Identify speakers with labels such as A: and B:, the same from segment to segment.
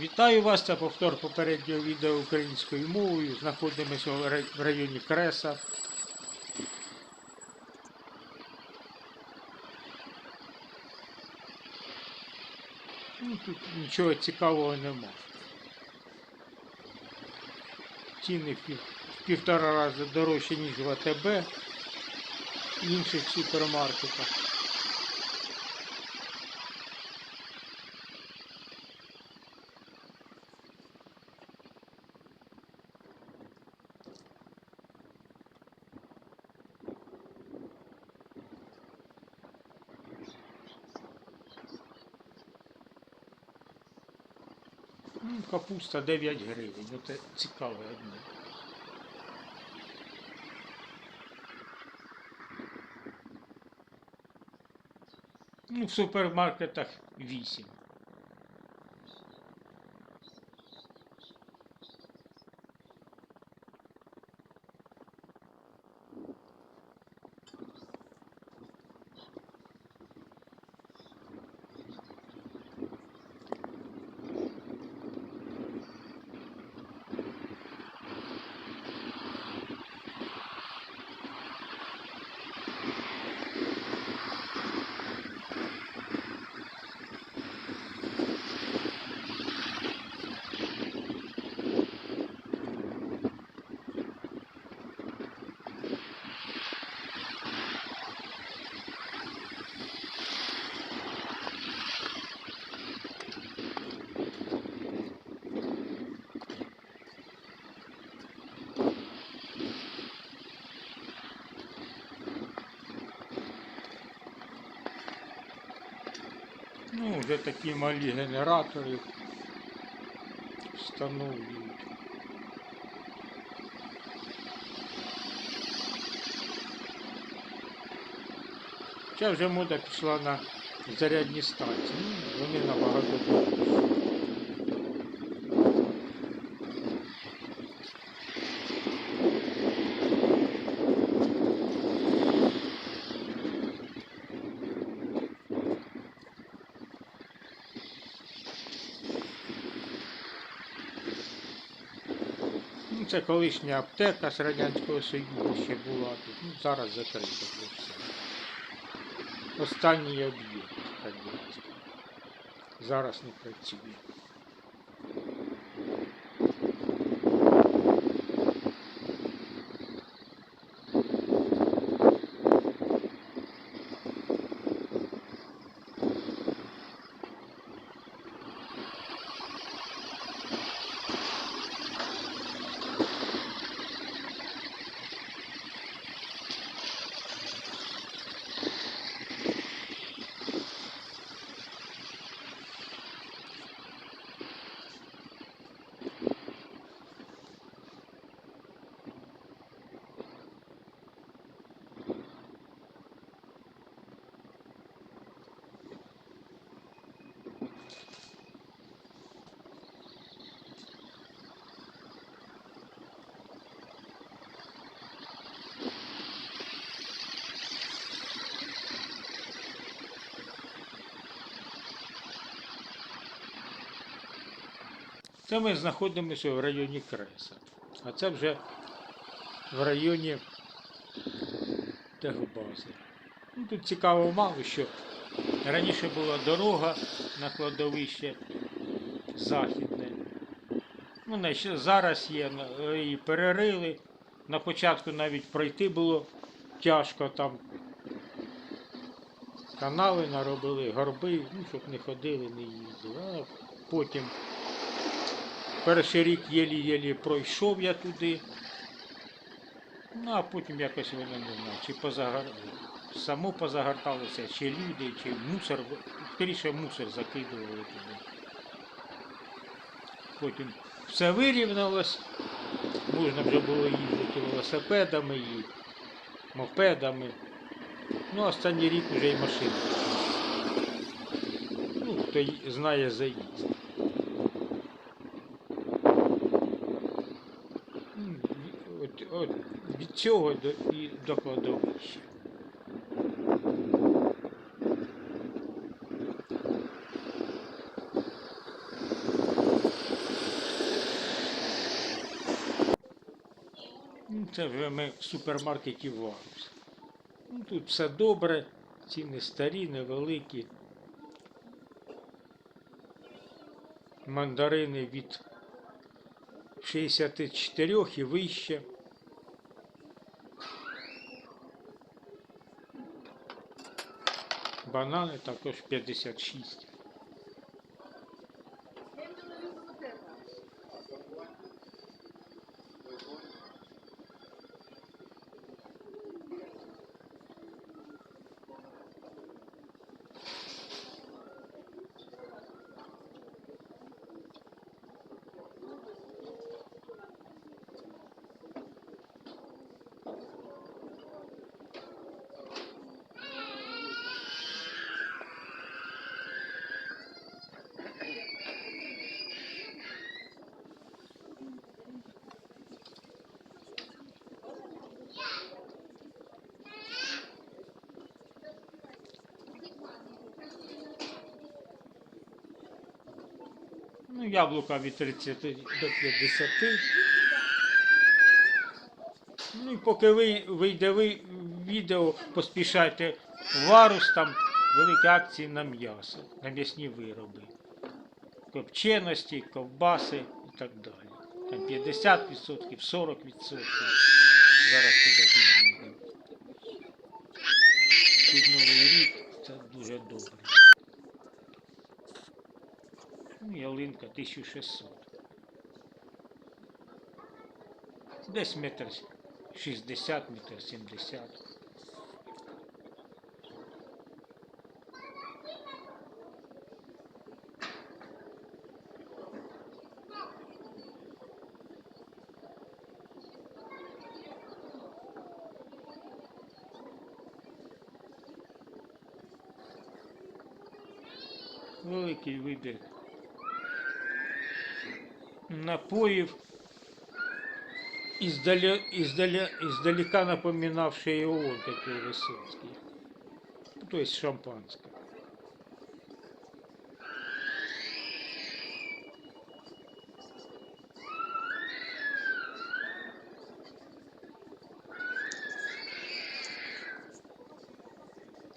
A: Вітаю вас, це повтор попереднього відео українською мовою. Знаходимося в районі Креса. Ну, тут нічого цікавого нема. Ціни в півтора рази дорожчі, ніж в АТБ і інших супермаркетах. Ну, Капуста 9 гривень. Оце це цікаве одне. Ну, в супермаркетах 8. Ну, вже такі малі генератори встановлюють. Це вже мода пішла на зарядні станції. Ну, вони набагато дорожчі. Це колишня аптека з Радянського Союзу ще була тут. Ну, зараз закрита вже все. Останній об'єкт радянський. Зараз не працює. Це ми знаходимося в районі Креса. А це вже в районі Техбази. Ну, тут цікаво мало, що раніше була дорога на кладовище західне. Ну, зараз є, її перерили. На початку навіть пройти було тяжко там. Канали наробили, горби, ну, щоб не ходили, не їздили. А потім Перший рік єлі-єлі пройшов я туди. Ну, а потім якось воно не знаю, чи позагар... само позагорталося, чи люди, чи мусор. Скоріше мусор закидували туди. Потім все вирівнялось. Можна вже було їздити велосипедами і мопедами. Ну, останній рік вже і машини. Ну, хто знає заїзд. цього і до кладовища. Ну, це вже ми в супермаркеті Варус. Ну, тут все добре, ціни старі, невеликі. Мандарини від 64 і вище. Банани також 56. Яблука від 30 до 50. Ну і поки ви, вийде ви, відео, поспішайте в Варус, там великі акції на м'ясо, на м'ясні вироби. Копченості, ковбаси і так далі. Там 50%, 40%. Зараз туди. Ну, ялинка 1600. Десь метр 60, метр 70. Великий вибір напоїв, іздаля, іздаля, издалека напоминавший ООН такой Высоцкий. Ну, То есть шампанское.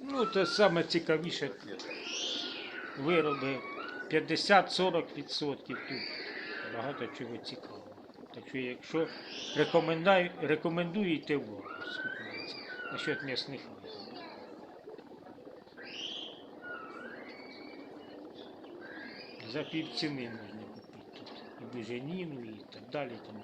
A: Ну, це саме цікавіше тут. Вироби 50-40% тут Багато чого цікавого. Так що, якщо рекомендую, рекомендуєте в Орус купується насчет м'ясних виробів. За півціни можна купити тут. І буженіну, і так далі. і Тому